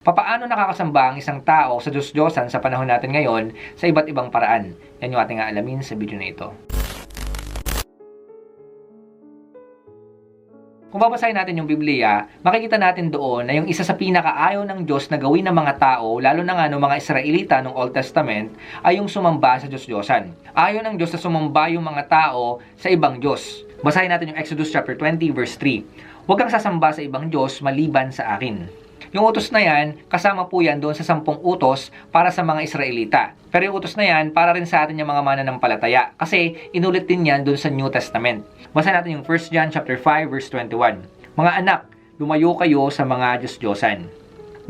Papaano nakakasamba ang isang tao sa Diyos-Diyosan sa panahon natin ngayon sa iba't ibang paraan? Yan yung ating aalamin sa video na ito. Kung babasahin natin yung Biblia, makikita natin doon na yung isa sa pinakaayaw ng Diyos na gawin ng mga tao, lalo na nga ng mga Israelita ng Old Testament, ay yung sumamba sa Diyos-Diyosan. Ayaw ng Diyos na sumamba yung mga tao sa ibang Diyos. Basahin natin yung Exodus chapter 20 verse 3. Huwag kang sasamba sa ibang Diyos maliban sa akin. Yung utos na yan, kasama po yan doon sa sampung utos para sa mga Israelita. Pero yung utos na yan, para rin sa atin yung mga mananampalataya. Kasi inulit din yan doon sa New Testament. Basa natin yung 1 John chapter 5 verse 21. Mga anak, lumayo kayo sa mga Diyos-Diyosan.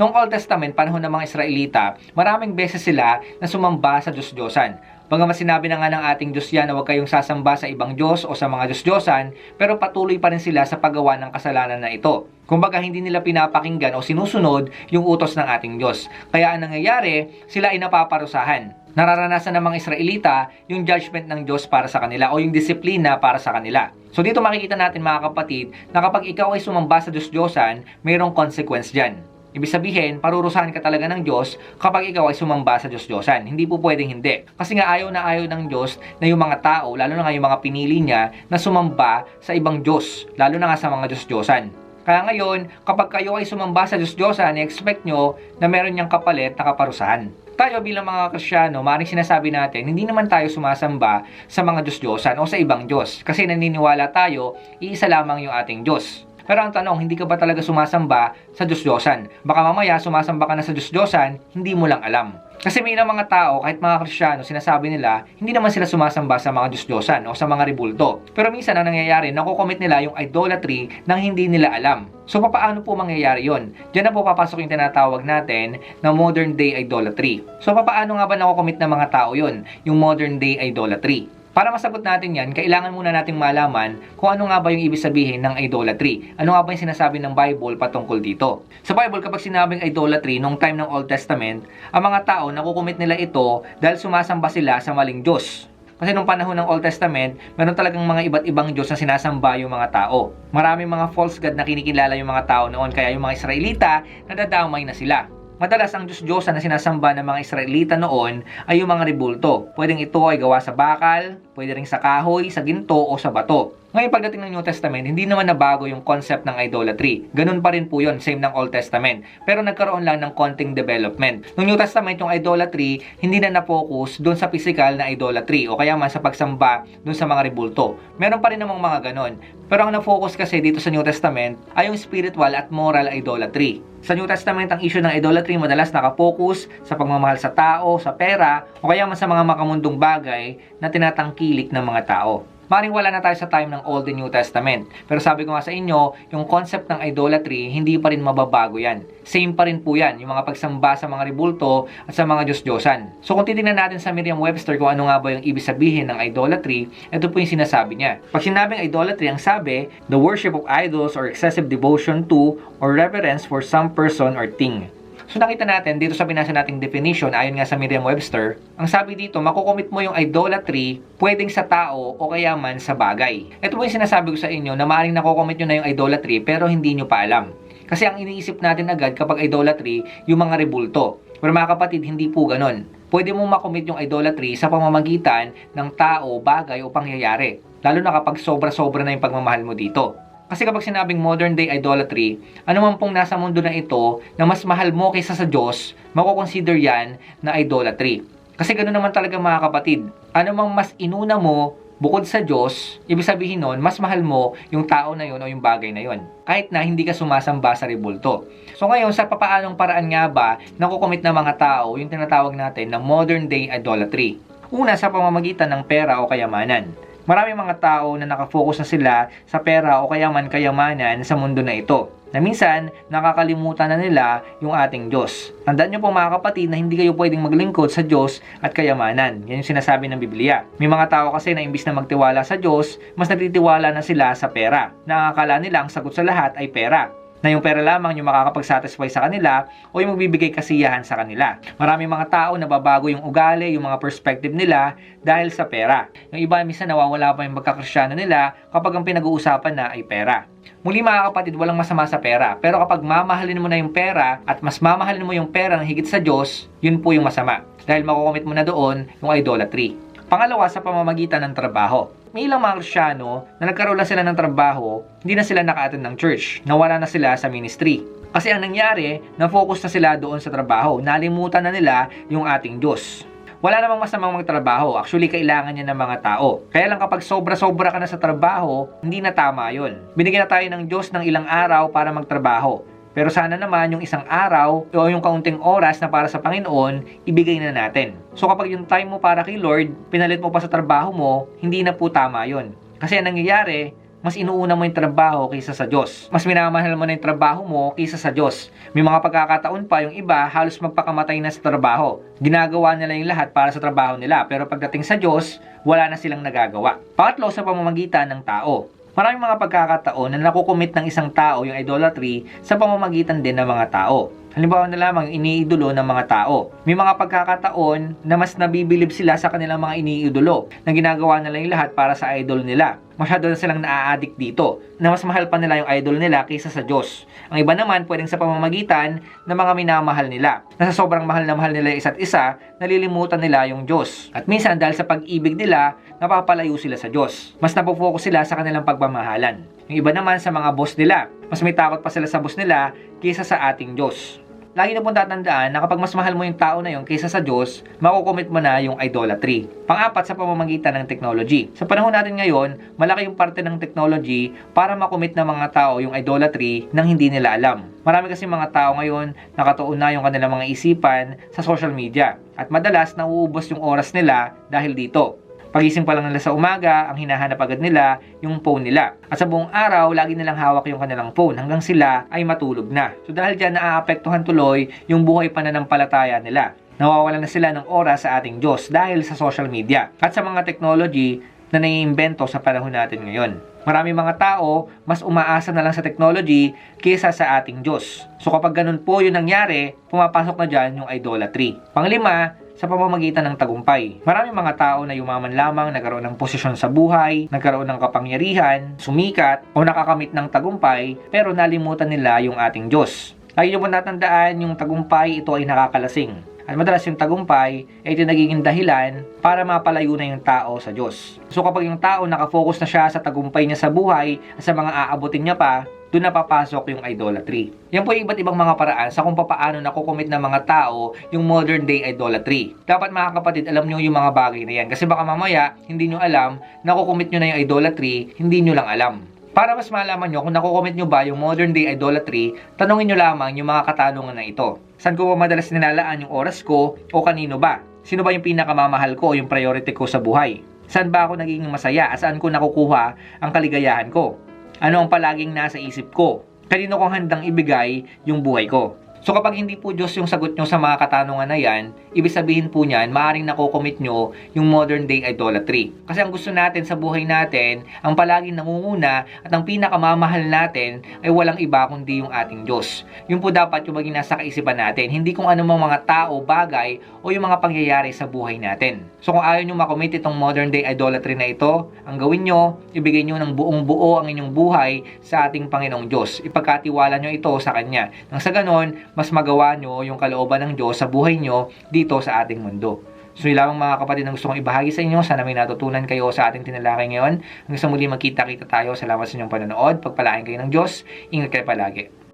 Noong Old Testament, panahon ng mga Israelita, maraming beses sila na sumamba sa Diyos-Diyosan. Bagamat sinabi na nga ng ating Diyos yan na huwag kayong sasamba sa ibang Diyos o sa mga Diyos-Diyosan, pero patuloy pa rin sila sa paggawa ng kasalanan na ito. Kumbaga hindi nila pinapakinggan o sinusunod yung utos ng ating Diyos. Kaya ang nangyayari, sila ay napaparusahan. Nararanasan ng mga Israelita yung judgment ng Diyos para sa kanila o yung disiplina para sa kanila. So dito makikita natin mga kapatid na kapag ikaw ay sumamba sa Diyos-Diyosan, mayroong consequence dyan. Ibig sabihin, parurusahan ka talaga ng Diyos kapag ikaw ay sumamba sa Diyos-Diyosan. Hindi po pwedeng hindi. Kasi nga ayaw na ayaw ng Diyos na yung mga tao, lalo na nga yung mga pinili niya, na sumamba sa ibang Diyos, lalo na nga sa mga Diyos-Diyosan. Kaya ngayon, kapag kayo ay sumamba sa Diyos-Diyosan, i-expect nyo na meron niyang kapalit na kaparusahan. Tayo bilang mga Krisyano, maaaring sinasabi natin, hindi naman tayo sumasamba sa mga Diyos-Diyosan o sa ibang Diyos. Kasi naniniwala tayo, iisa lamang yung ating Diyos. Pero ang tanong, hindi ka ba talaga sumasamba sa Diyos-Diyosan? Baka mamaya sumasamba ka na sa Diyos-Diyosan, hindi mo lang alam. Kasi may mga tao, kahit mga Kristiyano, sinasabi nila, hindi naman sila sumasamba sa mga Diyos-Diyosan o sa mga ribulto. Pero minsan ang nangyayari, nakukomit nila yung idolatry nang hindi nila alam. So paano po mangyayari yon? Diyan na po papasok yung tinatawag natin na modern day idolatry. So paano nga ba nakukomit ng mga tao yon? Yung modern day idolatry. Para masagot natin yan, kailangan muna nating malaman kung ano nga ba yung ibig sabihin ng idolatry. Ano nga ba yung sinasabi ng Bible patungkol dito. Sa Bible, kapag sinabing idolatry nung time ng Old Testament, ang mga tao nakukumit nila ito dahil sumasamba sila sa maling Diyos. Kasi nung panahon ng Old Testament, meron talagang mga iba't ibang Diyos na sinasamba yung mga tao. Maraming mga false god na kinikilala yung mga tao noon, kaya yung mga Israelita, nadadamay na sila. Madalas ang Diyos-Diyosan na sinasamba ng mga Israelita noon ay yung mga ribulto. Pwedeng ito ay gawa sa bakal, pwede rin sa kahoy, sa ginto o sa bato. Ngayon pagdating ng New Testament, hindi naman nabago yung concept ng idolatry. Ganun pa rin po yun, same ng Old Testament. Pero nagkaroon lang ng konting development. Nung New Testament, yung idolatry, hindi na na-focus doon sa physical na idolatry o kaya man sa pagsamba doon sa mga ribulto. Meron pa rin namang mga ganon. Pero ang na-focus kasi dito sa New Testament ay yung spiritual at moral idolatry. Sa New Testament, ang issue ng idolatry madalas nakafocus sa pagmamahal sa tao, sa pera, o kaya man sa mga makamundong bagay na tinatangkilik ng mga tao. Maring wala na tayo sa time ng Old and New Testament. Pero sabi ko nga sa inyo, yung concept ng idolatry, hindi pa rin mababago yan. Same pa rin po yan, yung mga pagsamba sa mga ribulto at sa mga Diyos-Diyosan. So kung titingnan natin sa Merriam-Webster kung ano nga ba yung ibig sabihin ng idolatry, ito po yung sinasabi niya. Pag sinabing idolatry, ang sabi, the worship of idols or excessive devotion to or reverence for some person or thing. So nakita natin dito sa binasa nating definition ayon nga sa Merriam-Webster, ang sabi dito makukomit mo yung idolatry pwedeng sa tao o kaya man sa bagay. Ito po yung sinasabi ko sa inyo na maaaring nakukomit nyo na yung idolatry pero hindi nyo pa alam. Kasi ang iniisip natin agad kapag idolatry, yung mga rebulto. Pero mga kapatid, hindi po ganon. Pwede mong makomit yung idolatry sa pamamagitan ng tao, bagay o pangyayari. Lalo na kapag sobra-sobra na yung pagmamahal mo dito. Kasi kapag sinabing modern day idolatry, ano man pong nasa mundo na ito na mas mahal mo kaysa sa Diyos, makukonsider yan na idolatry. Kasi ganoon naman talaga mga kapatid. Ano mang mas inuna mo bukod sa Diyos, ibig sabihin nun, mas mahal mo yung tao na yun o yung bagay na yun. Kahit na hindi ka sumasamba sa ribulto. So ngayon, sa papaanong paraan nga ba nakukomit ng mga tao yung tinatawag natin na modern day idolatry? Una, sa pamamagitan ng pera o kayamanan. Maraming mga tao na nakafocus na sila sa pera o kayaman kayamanan sa mundo na ito. Na minsan, nakakalimutan na nila yung ating Diyos. Tandaan nyo po mga kapatid na hindi kayo pwedeng maglingkod sa Diyos at kayamanan. Yan yung sinasabi ng Biblia. May mga tao kasi na imbis na magtiwala sa Diyos, mas nagtitiwala na sila sa pera. Nakakala nila ang sagot sa lahat ay pera. Na yung pera lamang yung makakapag-satisfy sa kanila o yung magbibigay kasiyahan sa kanila. Maraming mga tao nababago yung ugali, yung mga perspective nila dahil sa pera. Yung iba minsan nawawala pa yung magkakristyano nila kapag ang pinag-uusapan na ay pera. Muli mga kapatid, walang masama sa pera. Pero kapag mamahalin mo na yung pera at mas mamahalin mo yung pera ng higit sa Diyos, yun po yung masama. Dahil makukomit mo na doon yung idolatry. Pangalawa, sa pamamagitan ng trabaho. May ilang mga Krisyano na nagkaroon lang sila ng trabaho, hindi na sila naka-attend ng church. Nawala na sila sa ministry. Kasi ang nangyari, na-focus na sila doon sa trabaho. Nalimutan na nila yung ating Diyos. Wala namang masamang magtrabaho. Actually, kailangan niya ng mga tao. Kaya lang kapag sobra-sobra ka na sa trabaho, hindi na tama yon. Binigyan na tayo ng Diyos ng ilang araw para magtrabaho. Pero sana naman yung isang araw o yung kaunting oras na para sa Panginoon, ibigay na natin. So kapag yung time mo para kay Lord, pinalit mo pa sa trabaho mo, hindi na po tama yon. Kasi ang nangyayari, mas inuuna mo yung trabaho kaysa sa Diyos. Mas minamahal mo na yung trabaho mo kaysa sa Diyos. May mga pagkakataon pa yung iba halos magpakamatay na sa trabaho. Ginagawa nila yung lahat para sa trabaho nila pero pagdating sa Diyos, wala na silang nagagawa. Pangatlo sa pamamagitan ng tao. Maraming mga pagkakataon na nakukumit ng isang tao yung idolatry sa pamamagitan din ng mga tao. Halimbawa na lamang iniidolo ng mga tao. May mga pagkakataon na mas nabibilib sila sa kanilang mga iniidolo na ginagawa nila yung lahat para sa idol nila. Masyado na silang naa-addict dito na mas mahal pa nila yung idol nila kaysa sa Diyos. Ang iba naman pwedeng sa pamamagitan ng mga minamahal nila. Na sa sobrang mahal na mahal nila isa't isa, nalilimutan nila yung Diyos. At minsan dahil sa pag-ibig nila, napapalayo sila sa Diyos. Mas napofocus sila sa kanilang pagmamahalan. Yung iba naman sa mga boss nila, mas may takot pa sila sa boss nila kaysa sa ating Diyos. Lagi na pong tatandaan na kapag mas mahal mo yung tao na yun kaysa sa Diyos, makukomit mo na yung idolatry. Pang-apat sa pamamagitan ng technology. Sa panahon natin ngayon, malaki yung parte ng technology para makomit ng mga tao yung idolatry nang hindi nila alam. Marami kasi mga tao ngayon nakatuon na yung kanilang mga isipan sa social media. At madalas nauubos yung oras nila dahil dito. Pagising pa lang nila sa umaga, ang hinahanap agad nila yung phone nila. At sa buong araw, lagi nilang hawak yung kanilang phone hanggang sila ay matulog na. So dahil dyan naaapektuhan tuloy yung buhay pananampalataya nila. Nawawalan na sila ng oras sa ating Diyos dahil sa social media at sa mga technology na naiimbento sa panahon natin ngayon. Marami mga tao, mas umaasa na lang sa technology kaysa sa ating Diyos. So kapag ganun po yung nangyari, pumapasok na dyan yung idolatry. Panglima, sa pamamagitan ng tagumpay. Maraming mga tao na yumaman lamang, nagkaroon ng posisyon sa buhay, nagkaroon ng kapangyarihan, sumikat, o nakakamit ng tagumpay, pero nalimutan nila yung ating Diyos. Lagi nyo po natandaan, yung tagumpay, ito ay nakakalasing. At madalas yung tagumpay ay ito nagiging dahilan para mapalayo na yung tao sa Diyos. So kapag yung tao nakafocus na siya sa tagumpay niya sa buhay at sa mga aabutin niya pa, doon na papasok yung idolatry. Yan po yung iba't ibang mga paraan sa kung paano nakukumit ng mga tao yung modern day idolatry. Dapat mga kapatid, alam nyo yung mga bagay na yan. Kasi baka mamaya, hindi nyo alam, nakukumit nyo na yung idolatry, hindi nyo lang alam. Para mas malaman nyo kung nakukomment nyo ba yung modern day idolatry, tanongin nyo lamang yung mga katanungan na ito. Saan ko ba madalas nilalaan yung oras ko o kanino ba? Sino ba yung pinakamamahal ko o yung priority ko sa buhay? Saan ba ako nagiging masaya? At saan ko nakukuha ang kaligayahan ko? Ano ang palaging nasa isip ko? Kanino kong handang ibigay yung buhay ko? So kapag hindi po Diyos yung sagot nyo sa mga katanungan na yan, ibig sabihin po niyan, maaaring nakocommit nyo yung modern day idolatry. Kasi ang gusto natin sa buhay natin, ang palaging nangunguna at ang pinakamamahal natin ay walang iba kundi yung ating Diyos. Yun po dapat yung maging nasa kaisipan natin, hindi kung anumang mga tao, bagay o yung mga pangyayari sa buhay natin. So kung ayaw nyo makommit itong modern day idolatry na ito, ang gawin nyo, ibigay nyo ng buong buo ang inyong buhay sa ating Panginoong Diyos. Ipagkatiwala nyo ito sa Kanya. Nang sa ganon, mas magawa nyo yung kalooban ng Diyos sa buhay nyo dito sa ating mundo. So yun lamang mga kapatid ang gusto kong ibahagi sa inyo. Sana may natutunan kayo sa ating tinalakay ngayon. Hanggang sa muli magkita-kita tayo. Salamat sa inyong panonood. Pagpalain kayo ng Diyos. Ingat kayo palagi.